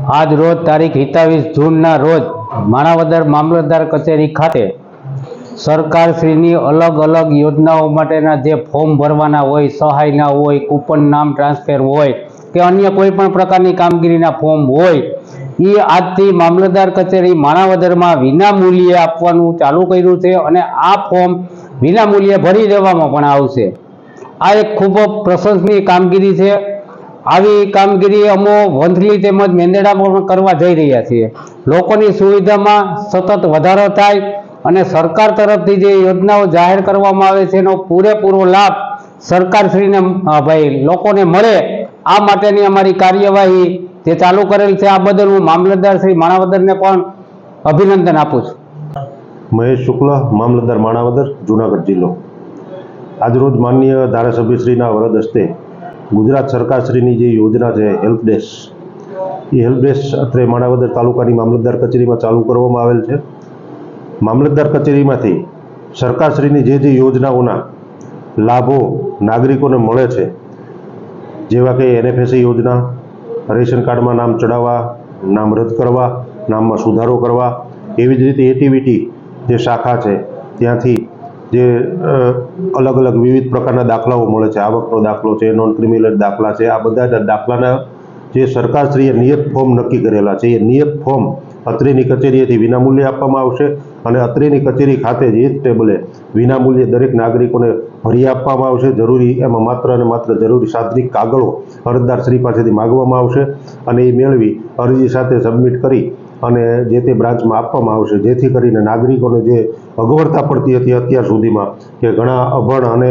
આજ રોજ તારીખ સત્તાવીસ જૂનના રોજ માણાવદર મામલતદાર કચેરી ખાતે સરકારશ્રીની અલગ અલગ યોજનાઓ માટેના જે ફોર્મ ભરવાના હોય, સહાયના હોય, કૂપન નામ ટ્રાન્સફર હોય કે અન્ય કોઈ પણ પ્રકારની કામગીરીના ફોર્મ હોય એ આજથી મામલતદાર કચેરી માણાવદરમાં વિના મૂલ્યે આપવાનું ચાલુ કર્યું છે અને આ ફોર્મ વિના મૂલ્યે ભરી દેવામાં પણ આવશે. આ એક ખૂબ પ્રશંસનીય કામગીરી છે. આવી કામગીરી અમો વંથલી તેમજ મેંદેડામાં પણ કરવા જઈ રહ્યા છીએ. લોકોની સુવિધામાં સતત વધારો થાય અને સરકાર તરફથી જે યોજનાઓ જાહેર કરવામાં આવે છે, એનો પૂરેપૂરો લાભ સરકારશ્રીને ભાઈ, લોકોને મળે. આ માટેની અમારી કાર્યવાહી જે ચાલુ કરેલ છે, આ બદલ હું મામલતદાર શ્રી માણાવદરને પણ અભિનંદન આપું છું. મહેશ શુક્લ, મામલતદાર માણાવદર, જુનાગઢ જિલ્લો. આજરોજ માનનીય ધારાસભ્યશ્રીના વરદ હસ્તે ગુજરાત સરકારશ્રીની જે યોજના છે, હેલ્પ ડેસ્ક, એ હેલ્પ ડેસ્ક અત્રે માણાવદર તાલુકાની મામલતદાર કચેરીમાં ચાલુ કરવામાં આવેલ છે. મામલતદાર કચેરીમાંથી સરકારશ્રીની જે જે યોજનાઓના લાભો નાગરિકોને મળે છે, જેવા કે એનએફએસી યોજના, રેશન કાર્ડમાં નામ ચડાવવા નામ રદ કરવા, નામમાં સુધારો કરવા, એવી જ રીતે એટીવીટી જે શાખા છે, ત્યાંથી જે અલગ અલગ વિવિધ પ્રકારના દાખલાઓ મળે છે. આવકનો દાખલો છે નોન ક્રિમિનલ દાખલા છે. આ બધા દાખલાના જે સરકારશ્રીએ નિયત ફોર્મ નક્કી કરેલા છે. એ નિયત ફોર્મ અત્રેની કચેરીએથી વિનામૂલ્યે આપવામાં આવશે અને અત્રેની કચેરી ખાતે જ એ જ ટેબલે વિનામૂલ્યે દરેક નાગરિકોને ભરી આપવામાં આવશે. જરૂરી એમાં માત્ર અને માત્ર જરૂરી સાધનિક કાગળો અરજદાર શ્રી પાસેથી માગવામાં આવશે અને એ મેળવી અરજી સાથે સબમિટ કરી અને જે તે બ્રાન્ચમાં આપવામાં આવશે, જેથી કરીને નાગરિકોને જે અગવડતા પડતી હતી અત્યાર સુધીમાં, કે ઘણા અભણ અને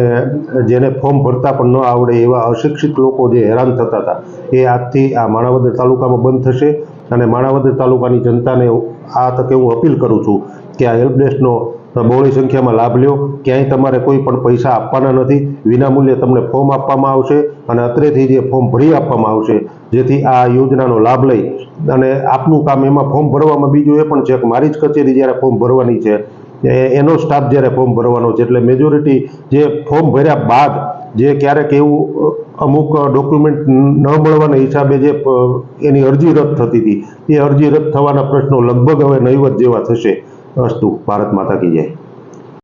જેને ફોર્મ ભરતા પણ ન આવડે એવા અશિક્ષિત લોકો જે હેરાન થતા હતા, એ આજથી આ માણાવદર તાલુકામાં બંધ થશે. અને માણાવદર તાલુકાની જનતાને આ તકે હું અપીલ કરું છું કે આ હેલ્પ ડેસ્કનો બહોળી સંખ્યામાં લાભ લ્યો. ક્યાંય તમારે કોઈ પણ પૈસા આપવાના નથી. વિનામૂલ્યે તમને ફોર્મ આપવામાં આવશે અને અત્રેથી જે ફોર્મ ભરી આપવામાં આવશે, જેથી આ યોજનાનો લાભ લઈ અને આપનું કામ એમાં ફોર્મ ભરવામાં બીજું એ પણ છે કે મારી જ કચેરી જ્યારે ફોર્મ ભરવાની છે એનો સ્ટાફ જ્યારે ફોર્મ ભરવાનો છે. એટલે મેજોરિટી જે ફોર્મ ભર્યા બાદ જે ક્યારેક એવું અમુક ડોક્યુમેન્ટ ન મળવાના હિસાબે જે એની અરજી રદ થતી હતી. એ અરજી રદ થવાના પ્રશ્નો લગભગ હવે નહીવત જેવા થશે. અસ્તુ ભારત માતા કી જય.